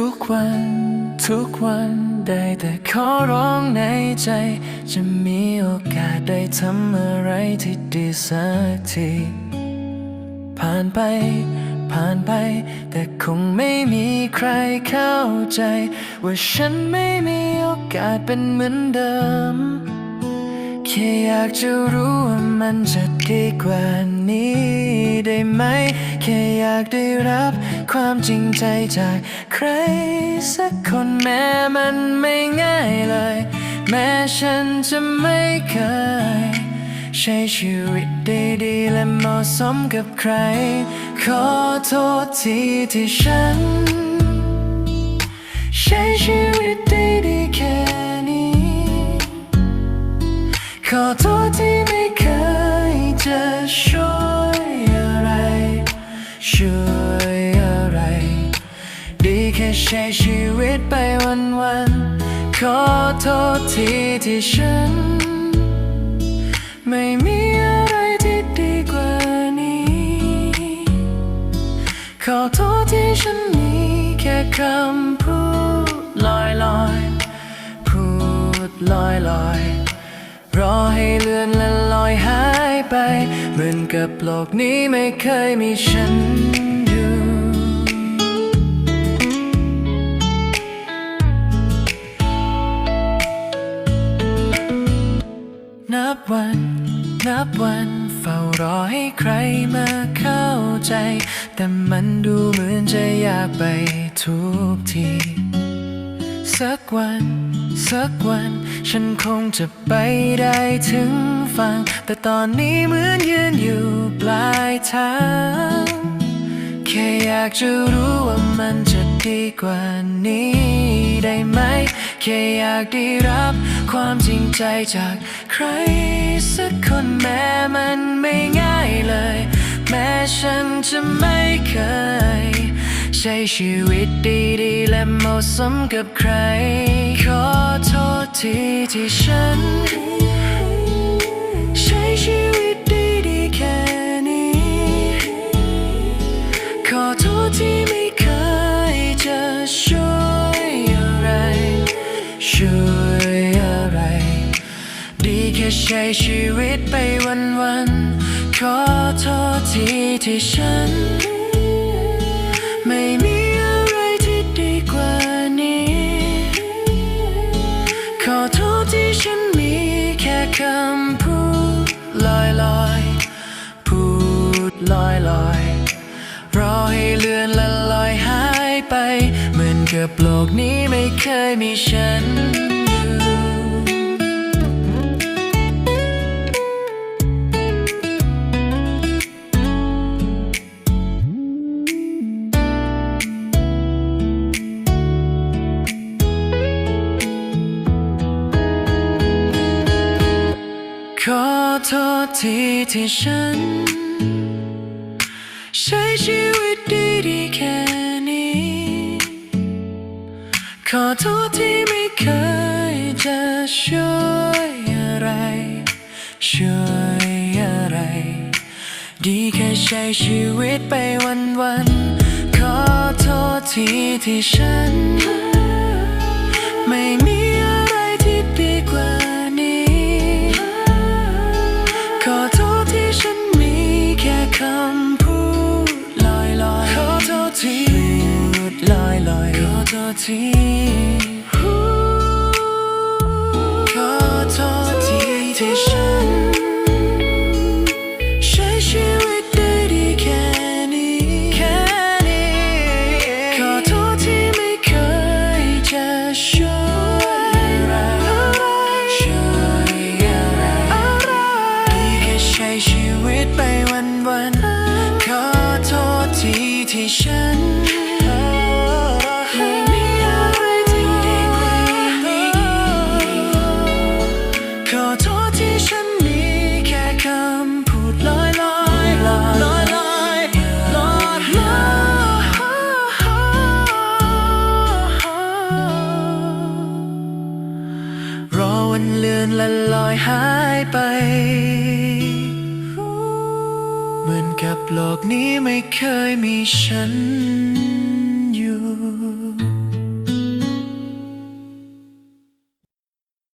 ทุกวัน ทุกวันได้แต่ขอร้องในใจ จะมีโอกาสได้ทำอะไรที่ดีสักที ผ่านไป ผ่านไป แต่คงไม่มีใครเข้าใจ ว่าฉันไม่มีโอกาสเป็นเหมือนเดิม แค่อยากจะรู้ว่ามันจะดีกว่านี้ได้ไหม แค่อยากได้รับความจริงใจจากใครสักคนแม้มันไม่ง่ายเลย แม้ฉันจะไม่เคย ใช้ชีวิตได้ดีและเหมาะสมกับใคร ขอโทษทีที่ฉัน ใช้ชีวิตได้ดีแค่ ขอโทษที่ไม่เคยจะช่วยอะไร ช่วยอะไร ดีแค่ใช้ชีวิตไปวันๆ ขอโทษทีที่ฉัน ไม่มีอะไรที่ดีกว่านี้ ขอโทษที่ฉันมีแค่คำพูดลอยลอยๆพูดลอยลอยๆ อให้เลือนและลอยหายไป เหมือนกับโลกนี้ไม่เคยมีฉันอยู่นับวันนับวันเฝ้ารอให้ใครมาเข้าใจ แต่มันดูเหมือนจะยากไปทุกที สักวัน สักวัน ฉันคงจะไปได้ถึงฝั่ง แต่ตอนนี้เหมือนยืนอยู่ปลายทาง แค่อยากจะรู้ว่ามันจะดีกว่านี้ได้ไหม แค่อยากได้รับความจริงใจจากใครสักคนแม้มันไม่ง่ายเลย แม้ฉันจะไม่เคย ใช้ชีวิตดีๆ และเหมาะสมกับใคร ขอโทษทีที่ฉัน ใช้ชีวิตดีๆแค่นี้ ขอโทษที่ไม่เคยจะช่วยอะไร ช่วยอะไร ดีแค่ใช้ชีวิตไปวันๆ ขอโทษทีที่ฉัน คำพูดลอยลอยพูดลอยลอยรอให้เลือนละลอยหายไป เหมือนกับโลกนี้ไม่เคยมีฉันอยู่ ขอโทษทีที่ฉัน ใช้ชีวิตดีๆแค่นี้ ขอโทษที่ไม่เคยจะช่วยอะไร ช่วยอะไร ดีแค่ใช้ชีวิตไปวันๆขอโทษทีที่ฉัน ไม่มี ขอโทษที่ฉันมีแค่คำพูดลอยลอยขอโทษทีพูดลอยลอยขอโทษทีขอโทษทีที่ฉัน และลอยหายไป เหมือนกับโลกนี้ไม่เคยมีฉัน